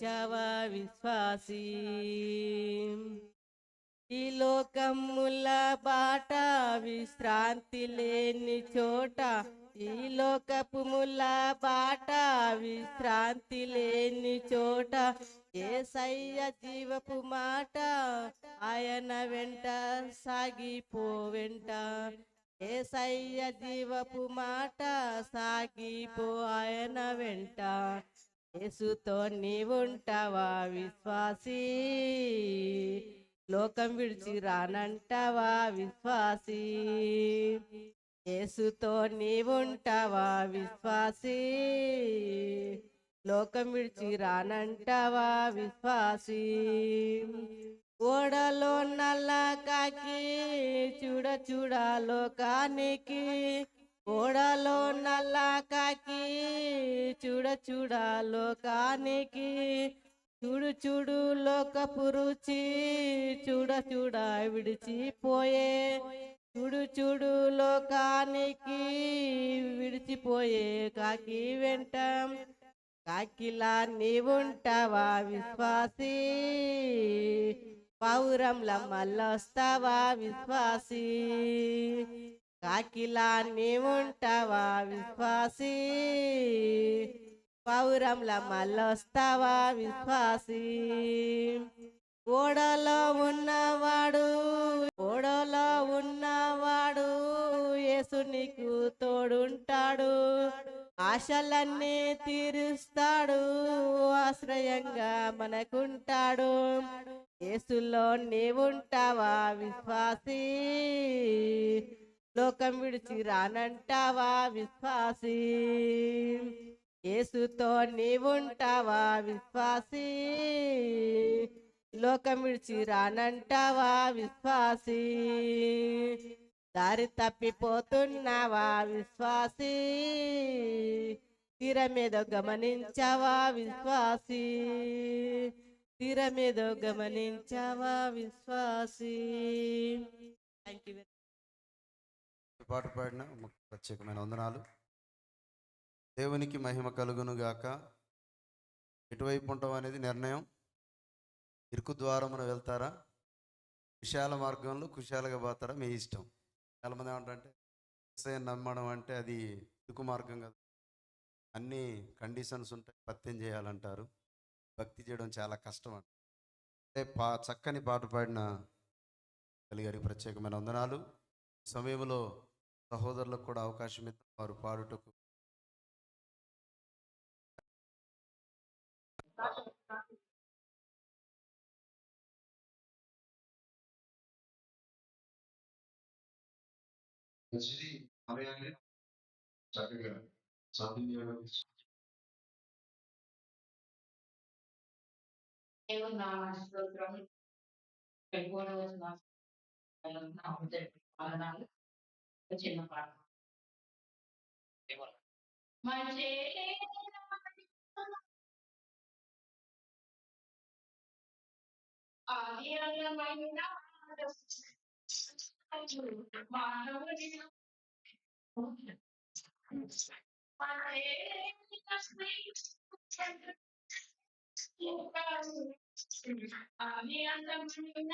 గమనించావా విశ్వాసీ. ఈ లోకముల బాట విశ్రాంతి లేని చోట ఈ లోకపు ముల బాట విశ్రాంతి లేని చోట ఏసయ్య జీవపు మాట ఆయన వెంట సాగిపో వెంట ఏసయ్య జీవపు మాట సాగిపో ఆయన వెంట. యేసుతో నీవుంటావా విశ్వాసీ? లోకం విడిచి రానంటావా విశ్వాసీ? యేసుతో నీవుంటావా విశ్వాసీ? లోకం విడిచి రానంటావా విశ్వాసీ? ఓడలో నల్ల కాకి చూడ చూడ లోకానికి ఓడలో నల్ల కాకి చూడ చూడ లోకానికి చూడు చూడు లోకపు రుచి చూడ చూడ విడిచిపోయే చూడు చూడు లోకానికి విడిచిపోయే కాకి వెంట. కాకిలా నీవుంటావా విశ్వాసీ? పావురంల మళ్ళొస్తావా విశ్వాసీ? కాకిలా నీవుంటావా విశ్వాసీ? పౌరంల మళ్ళొస్తావా విశ్వాసీ? ఓడలో ఉన్నవాడు ఓడలో ఉన్నవాడు యేసు నీకు తోడుంటాడు. ఆశలన్నీ తీరుస్తాడు ఆశ్రయంగా మనకుంటాడు. యేసులో నీవుంటావా విశ్వాసీ? లోకం విడిచి రానంటావా విశ్వాసీ? యేసుతో నీవుంటావా విశ్వాసీ? లోకం విడిచి రానంటావా విశ్వాసీ? దారి తప్పిపోతున్నావా విశ్వాసీ? తీరమేదో గమనించావా విశ్వాసీ? తీరమేదో గమనించావా విశ్వాసీ? పాట పాడిన ప్రత్యేకమైన వందనాలు. దేవునికి మహిమ కలుగును గాక. ఎటువైపు ఉంటాం అనేది నిర్ణయం. ఇరుకు ద్వారమున వెళ్తారా? విశాల మార్గంలో కుశాలుగా పోతారా? మీ ఇష్టం. చాలామంది ఏమంటారంటే విషయం నమ్మడం అంటే అది ఇరుకు మార్గం కదా. అన్ని కండిషన్స్ ఉంటాయి. పత్యం చేయాలంటారు. భక్తి చేయడం చాలా కష్టం అంట అంటే పా చక్కని పాట పాడిన కలిగారి ప్రత్యేకమైన వందనాలు. సమయంలో సహోదరులకు కూడా అవకాశం ఇద్దాం వారు పాడుటకు మంచిది సమయాన్ని చక్కగా సద్వినియోగం దేవుని స్తోత్రం. పాలనాలు చిన్న పాట మంచి ఆది అందమైన మానవుని ఆది అందమైన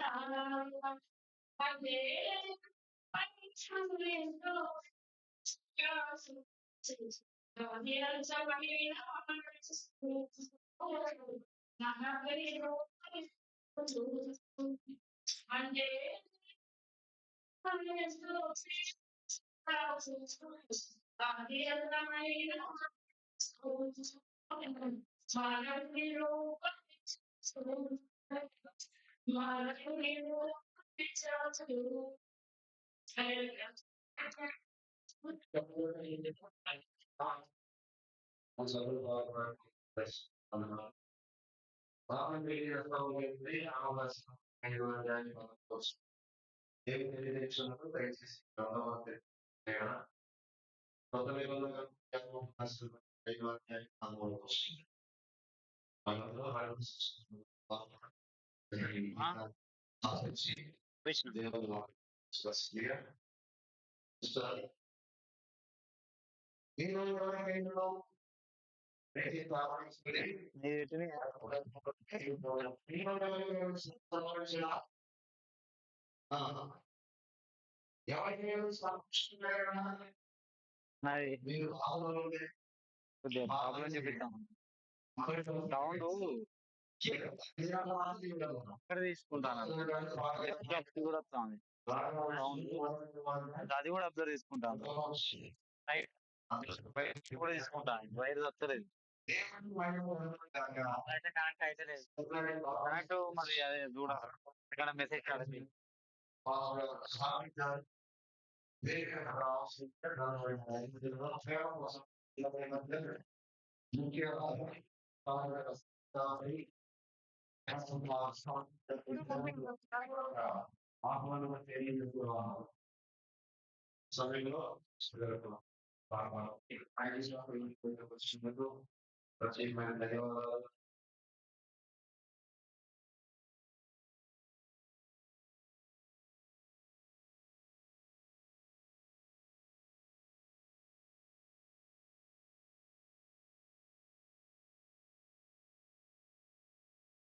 I'm ദയവായി నాది కొద్దిగా ప్రాబ్లం చూపిద్దాం సౌండ్ అక్కడ తీసుకుంటాను. అది కూడా వస్తుంది అది కూడా అబ్జర్వ్ తీసుకుంటాను కూడా తీసుకుంటాను. వైర్ వస్తలేదు అయితే కనెక్ట్ అయితే లేదు. కనెక్ట్ మరి అదే చూడ. ఇక్కడ మెసేజ్ కడది సమయంలో ప్రత్యేకమైన ధన్యవాదాలు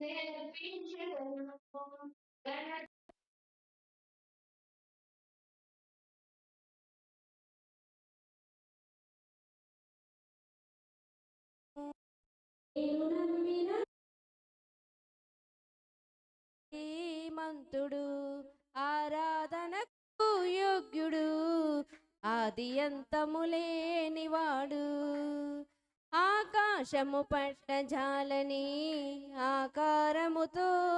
దయమహిమా నేర్పించదను నేను నమ్మిన మంతుడు ఆరాధనకు యోగ్యుడు ఆది అంతములేనివాడు ఆకాశము పట్ట జాలని ఆకారముతో